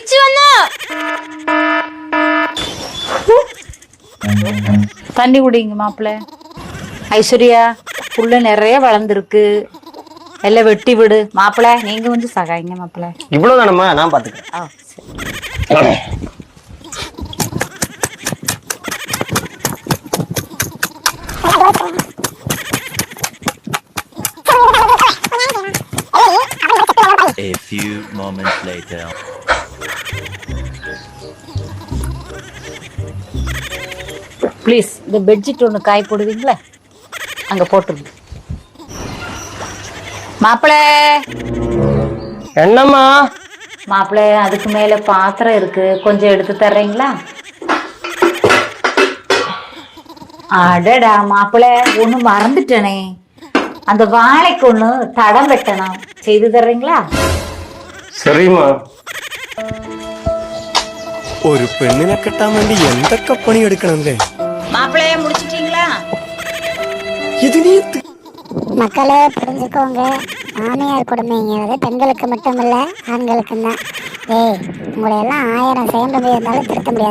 പിച്ചു വന്നു தண்ணி குடிங்க மாப்பிள்ள ஐஸ்வர்யா புள்ள நிறைய வளர்ந்துருக்கு எல்லாம் வெட்டி விடு மாப்பிள்ள நீங்க வந்து சகாயிங்க மாப்பிள்ள இவ்வளவுதானம்மா நான் பாத்துக்கிறேன் ஆ சரி A few moments later. Please இந்த பெட்ஷீட் ஒன்று காய் போடுவீங்களா? அங்க போட்டுருங்க. மாப்பிள்ள என்னம்மா? மாப்பிள்ள அதுக்கு மேல பாத்திரம் இருக்கு. கொஞ்சம் எடுத்து தர்றீங்களா? அடடா மாப்பிள்ள ஒண்ணு மறந்துட்டேனே. அந்த வாழைக்கு ஒண்ணு தடம் வெட்டணும். செய்து தர்றீங்களா? சரிம்மா. ഒരു പെണ്ണിനെ കെട്ടാൻ വേണ്ടി എന്തൊക്കെ പണിയെടുക്കണം അല്ലേ மாப்பிள்ளைய முடிச்சிட்டீங்களா ഇതിന് എന്ത് மக்களே புரிஞ்சுக்கோங்க மாமியார் கொடுமைங்கிறது பெண்களுக்கு மட்டும் இல்ல ஆண்களுக்கும் தான் ஏய் உங்களை எல்லாம் ஆயிரம் சேர்ந்து போயிருந்தாலும் திருத்த முடியாது